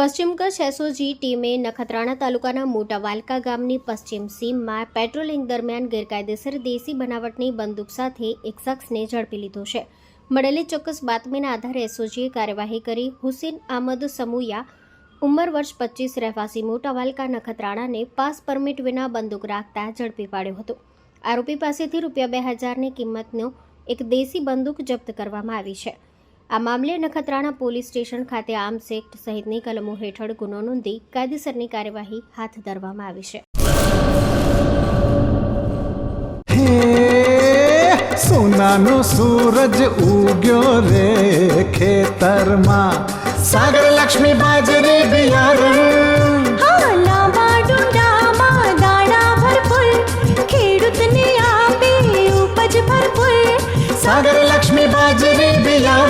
પશ્ચિમ કચ્છ એસઓજી ટીમે નખત્રાણા તાલુકાના મોટા વાલકા ગામની પશ્ચિમ સીમમાં પેટ્રોલિંગ દરમિયાન ગેરકાયદેસર દેશી બનાવટની બંદૂક સાથે એક શખ્સને ઝડપી લીધો છે. મળેલી ચોક્કસ બાતમીના આધારે એસઓજીએ કાર્યવાહી કરી. હુસેન આમદ સમુયા ઉંમર વર્ષ પચીસ, રહેવાસી મોટા વાલકા નખત્રાણાને પાસ પરમિટ વિના બંદૂક રાખતા ઝડપી પાડ્યો હતો. આરોપી પાસેથી રૂપિયા બે હજારની કિંમતનો એક દેશી બંદૂક જપ્ત કરવામાં આવી છે. આ મામલે નખત્રાણા પોલીસ સ્ટેશન ખાતે આર્મ્સ એક્ટ સહિતની કલમો હેઠળ ગુનો નોંધી કાયદેસરની કાર્યવાહી હાથ ધરવામાં આવી છે. સોનાનો સૂરજ ઉગ્યો રે ખેતરમાં. સાગર લક્ષ્મી બાજરી બિયારણ. સાગર લક્ષ્મી બાજરી બિયારણ.